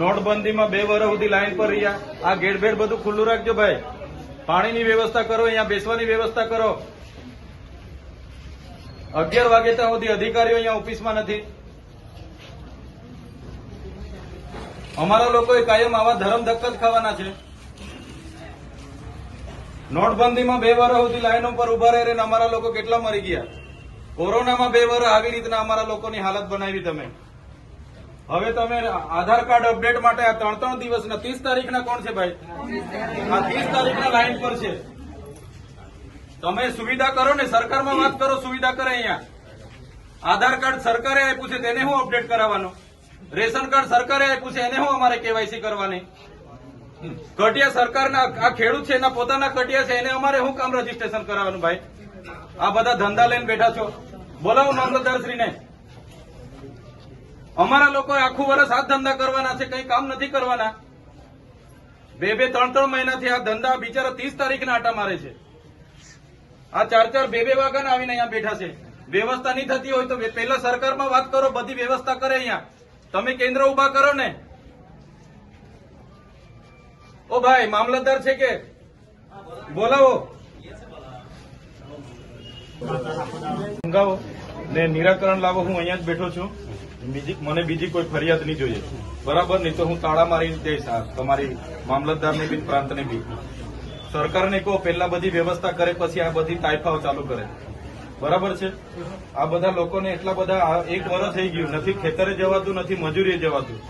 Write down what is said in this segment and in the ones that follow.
નોટબંધીમાં બે વર્ષ સુધી લાઈન પર રહ્યા. આ ગેટ બધું ખુલ્લું રાખજો ભાઈ. પાણીની વ્યવસ્થા કરો, અહીંયા બેસવાની વ્યવસ્થા કરો. અગિયાર વાગે ત્યાં સુધી અધિકારીઓ અહીંયા ઓફિસમાં નથી. અમારા લોકોએ કાયમ આવા ધરમ ધક્કા જ ખાવાના છે. નોટબંધીમાં બે વર્ષ સુધી લાઈનો પર ઊભા રહી રહીને અમારા લોકો કેટલા મરી ગયા? કોરોનામાં બે વર્ષ આવી રીતના અમારા લોકોની હાલત બનાવી તમે. હવે તમે આધાર કાર્ડ અપડેટ માટે આ ત્રણ ત્રણ દિવસના ત્રીસ તારીખના કોણ છે ભાઈ? આ ત્રીસ તારીખના લાઈન પર છે. તમે સુવિધા કરો ને, સરકારમાં વાત કરો, સુવિધા કરે અહીંયા. આધાર કાર્ડ સરકારે આપ્યું છે, તેને હું અપડેટ કરાવવાનું? રેશન કાર્ડ સરકારે આપ્યું છે, એને હું અમારે કેવાયસી કરવાની? કટિયા સરકારના આ ખેડૂત છે, એના પોતાના કટિયા છે, એને અમારે શું કામ રજીસ્ટ્રેશન કરાવવાનું, ભાઈ? આ બધા ધંધા લઈને બેઠા છો. બોલાવો મામલતદારશ્રીને અમારા લોકો આખું વર્ષ હાથ ધંધા કરવાના છે, કઈ કામ નથી કરવાના. બે બે, ત્રણ ત્રણ મહિનાથી આ ધંધા બિચારા ત્રીસ તારીખના આટા મારે છે. આ ચાર ચાર, બે બે વાગ્યાના આવીને અહીંયા બેઠા છે. વ્યવસ્થા નહીં થતી હોય તો પહેલા સરકારમાં વાત કરો, બધી વ્યવસ્થા કરે અહીંયા. તમે કેન્દ્ર ઊભા કરો ને. ઓ ભાઈ, મામલતદાર છે કે? બોલાવો. ને નિરાકરણ લાવો, હું અહીંયા જ બેઠો છું. બીજી મને બીજી કોઈ ફરિયાદ નહીં જોઈએ. બરાબર? નહીં તો હું તાળા મારી જઈશ તમારી મામલતદારની બી, પ્રાંતની બી. સરકારને કહો, પહેલા બધી વ્યવસ્થા કરે, પછી આ બધી તાઇફાઓ ચાલુ કરે. બરાબર છે? આ બધા લોકોને એટલા બધા એક વર્ષ થઈ ગયું. નથી, ખેતરે જવાતું નથી, મજૂરીએ જવાતું.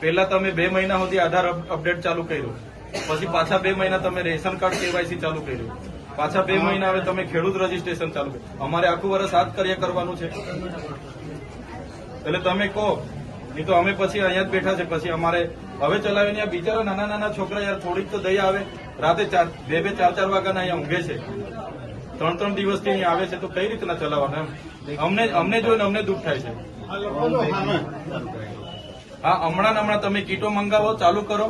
પહેલા તમે બે મહિના સુધી આધાર અપ- અપડેટ ચાલુ કર્યું. પછી પાછા બે મહિના તમે રેશન કાર્ડ કેવાયસી ચાલુ કર્યું. પાછા બે મહિના હવે તમે ખેડૂત રજીસ્ટ્રેશન ચાલુ અમારે આખું વર્ષ આ કાર્ય કરવાનું છે. એટલે તમે કહો નહીં તો અમે પછી અહીંયા જ બેઠા છે. પછી અમારે હવે ચલાવીને આ બિચારા નાના નાના છોકરા યાર, થોડીક તો દયા આવે. રાતે ચાર, બે બે, ચાર ચાર વાગ્યાના અહીંયા ઊંઘે છે. ત્રણ ત્રણ દિવસથી અહીંયા આવે છે તો કઈ રીતના ચલાવવાના એમ? અમને અમને જોઈને અમને દુઃખ થાય છે. હા હમણાં ને હમણાં તમે કીટો મંગાવો ચાલુ કરો.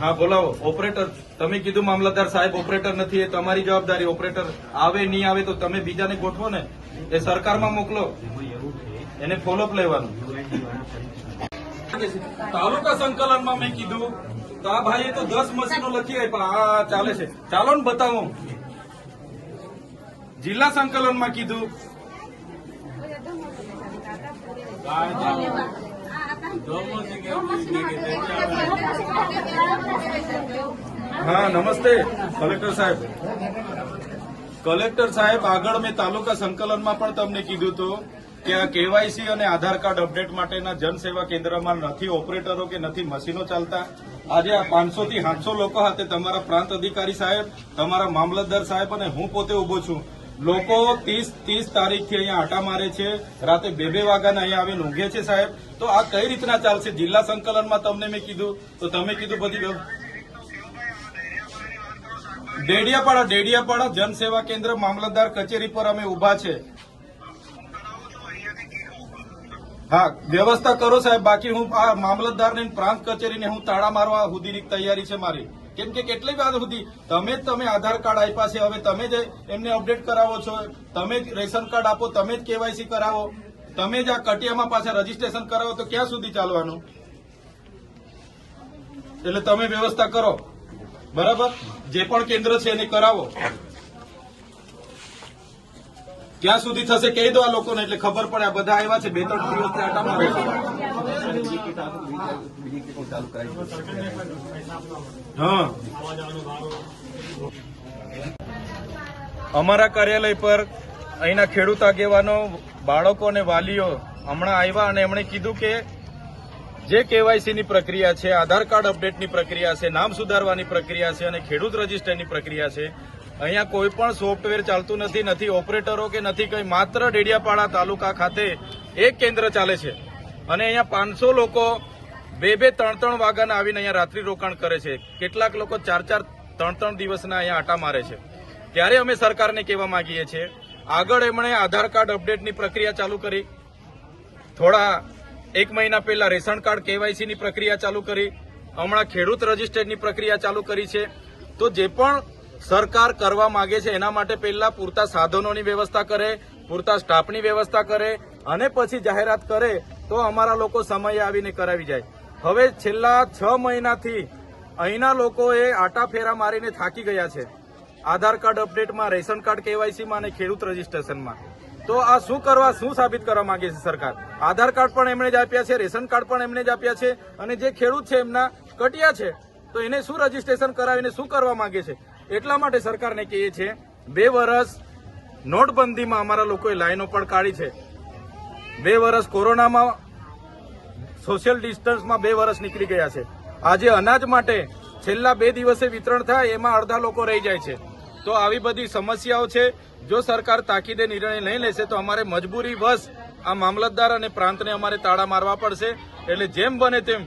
હા બોલાવો. ઓપરેટર તમે કીધું મામલતદાર સાહેબ ઓપરેટર નથી એ તમારી જવાબદારી. ઓપરેટર આવે નહીં આવે તો તમે બીજાને ગોઠવો ને. એ સરકારમાં મોકલો. એને ફોલોઅપ લેવાનું. તાલુકા સંકલનમાં મેં કીધું તો આ ભાઈએ તો દસ મશીનો લખી આપ્યા. આ ચાલે છે. ચાલો ને બતાવો. જિલ્લા સંકલનમાં કીધું. હા, નમસ્તે, કલેક્ટર સાહેબ. કલેક્ટર સાહેબ, આગળ મેં તાલુકા સંકલનમાં પણ તમને કીધું હતું કે આ કેવાયસી અને આધાર કાર્ડ અપડેટ માટેના જનસેવા કેન્દ્રમાં નથી ઓપરેટરો કે નથી મશીનો ચાલતા. આજે આ પાંચસો થી સાતસો લોકો હાથે તમારા પ્રાંત અધિકારી સાહેબ, તમારા મામલતદાર સાહેબ અને હું પોતે ઊભો છું. લોકો ત્રીસ ત્રીસ તારીખથી અહીંયા આટા મારે છે, રાતે બે બે વાગ્યાના અહીંયા આવીને ઊંઘે છે સાહેબ. તો આ કઈ રીતના ચાલશે? જિલ્લા સંકલનમાં તમને મેં કીધું, તો તમે કીધું બધી ડેડિયાપાડા ડેડિયાપાડા જનસેવા કેન્દ્ર મામલતદાર કચેરી પર અમે ઊભા છે. હા, વ્યવસ્થા કરો સાહેબ. બાકી હું આ મામલતદારને પ્રાંત કચેરીને હું તાળા મારવા સુધીની તૈયારી છે મારી. કેમ કે કેટલી વાર સુધી તમે જ તમે આધાર કાર્ડ આપ્યા છે, હવે તમે જ એમને અપડેટ કરાવો છો, તમે જ રેશન કાર્ડ આપો, તમે જ કેવાયસી કરાવો, તમે જ આ કટિયામાં પાછા રજીસ્ટ્રેશન કરાવો, તો ક્યાં સુધી ચાલવાનું? એટલે તમે વ્યવસ્થા કરો. બરાબર? જે પણ કેન્દ્ર છે એને કરાવો. ક્યાં સુધી થશે કહી દો આ લોકોને, એટલે ખબર પડે. આ બધા આવ્યા છે, બે ત્રણ દિવસથી અમારા કાર્યાલય પર અહીંના ખેડૂત આગેવાનો, બાળકો અને વાલીઓ હમણાં આવ્યા અને એમણે કીધું કે જે કેવાયસીની પ્રક્રિયા છે, આધાર કાર્ડ અપડેટની પ્રક્રિયા છે, નામ સુધારવાની પ્રક્રિયા છે અને ખેડૂત રજીસ્ટરની પ્રક્રિયા છે અહીંયા કોઈ પણ સોફ્ટવેર ચાલતું નથી નથી ઓપરેટરો કે નથી કંઈ, માત્ર ડેડિયાપાડા તાલુકા ખાતે એક કેન્દ્ર ચાલે છે. અને અહીંયા પાંચસો લોકો બે બે ત્રણ ત્રણ વાગ્યાના આવીને અહીંયા રાત્રિ રોકાણ કરે છે. કેટલાક લોકો ચાર ચાર ત્રણ ત્રણ દિવસના અહીંયા આટા મારે છે. ત્યારે અમે સરકારને કહેવા માંગીએ છીએ, આગળ એમણે આધાર કાર્ડ અપડેટની પ્રક્રિયા ચાલુ કરી. થોડા એક મહિના પહેલા રેશન કાર્ડ કેવાયસીની પ્રક્રિયા ચાલુ કરી. હમણાં ખેડૂત રજીસ્ટરની પ્રક્રિયા ચાલુ કરી છે. તો જે પણ સરકાર કરવા માંગે છે એના માટે પહેલા પૂરતા સાધનોની વ્યવસ્થા કરે, પૂરતા સ્ટાફની વ્યવસ્થા કરે અને પછી જાહેરાત કરે તો અમારા લોકો સમયે આવીને કરાવી જાય. હવે છેલ્લા છ મહિનાથી અહીંના લોકોએ આટા ફેરા મારીને થાકી ગયા છે. આધાર કાર્ડ અપડેટમાં, રેશન કાર્ડ કેવાયસીમાં અને ખેડૂત રજીસ્ટ્રેશનમાં. તો આ શું કરવા, શું સાબિત કરવા માંગે છે સરકાર? આધાર કાર્ડ પણ એમણે જ આપ્યા છે, રેશન કાર્ડ પણ એમણે જ આપ્યા છે અને જે ખેડૂત છે એમના કટિયા છે, તો એને શું રજીસ્ટ્રેશન કરાવીને શું કરવા માંગે છે? એટલા માટે સરકારને કહીએ છીએ, બે વર્ષ નોટબંધીમાં અમારા લોકોએ લાઈનો પણ કાઢી છે. બે વર્ષ કોરોનામાં સોશિયલ ડિસ્ટન્સમાં બે વર્ષ નીકળી ગયા છે. આજે અનાજ માટે છેલ્લા બે દિવસે વિતરણ થાય એમાં અડધા લોકો રહી જાય છે. તો આવી બધી સમસ્યાઓ છે. જો સરકાર તાકીદે નિર્ણય નહીં લેશે તો અમારે મજબૂરી વશ આ મામલતદાર અને પ્રાંતને અમારે તાળા મારવા પડશે. એટલે જેમ બને તેમ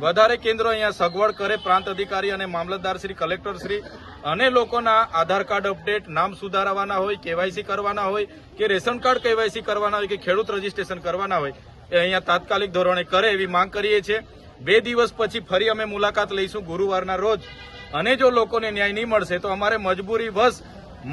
વધારે કેન્દ્રો અહીંયા સગવડ કરે પ્રાંત અધિકારી અને મામલતદાર શ્રી, કલેક્ટર શ્રી અને લોકોના આધાર કાર્ડ અપડેટ, નામ સુધારવાના હોય, કેવાયસી કરવાના હોય, કે રેશન કાર્ડ કેવાયસી કરવાના હોય, કે ખેડૂત રજીસ્ટ્રેશન કરવાના હોય, એ અહીંયા તાત્કાલિક ધોરણે કરે એવી માંગ કરીએ છીએ. બે દિવસ પછી ફરી અમે મુલાકાત લઈશું ગુરુવારના રોજ. અને જો લોકોને ન્યાય નહીં મળશે, તો અમારે મજબૂરી વશ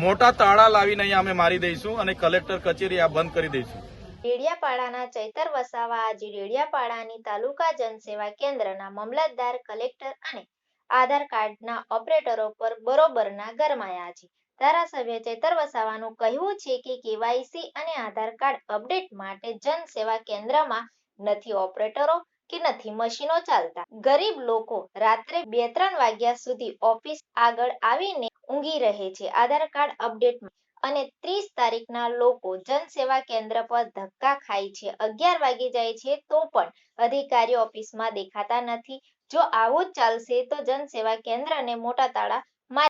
મોટા તાળા લાવીને અહીંયા અમે મારી દઈશું અને કલેક્ટર કચેરી આ બંધ કરી દઈશું. રેડિયાપાડાના ચૈતર વસાવા આજે રેડિયાપાડાની તાલુકા જનસેવા કેન્દ્રના મામલતદાર, કલેક્ટર અને આધાર કાર્ડના ઓપરેટરો પર બરોબરના ગરમાયા છે. ધારાસભ્ય ચેતર વસાવાનું કહેવું છે કે કેવાયસી અને આધાર કાર્ડ અપડેટ માટે જનસેવા કેન્દ્રમાં નથી ઓપરેટરો કે નથી મશીનો ચાલતા. ગરીબ લોકો રાત્રે બે ત્રણ વાગ્યા સુધી ઓફિસ આગળ આવીને ઊંઘી રહે છે. આધાર કાર્ડ અપડેટ અને ત્રીસ તારીખના લોકો જનસેવા કેન્દ્ર પર ધક્કા ખાય છે. અગિયાર વાગી જાય છે તો પણ અધિકારીઓ ઓફિસમાં દેખાતા નથી. જો આવું જ ચાલશે તો જનસેવા કેન્દ્રને મોટા તાળા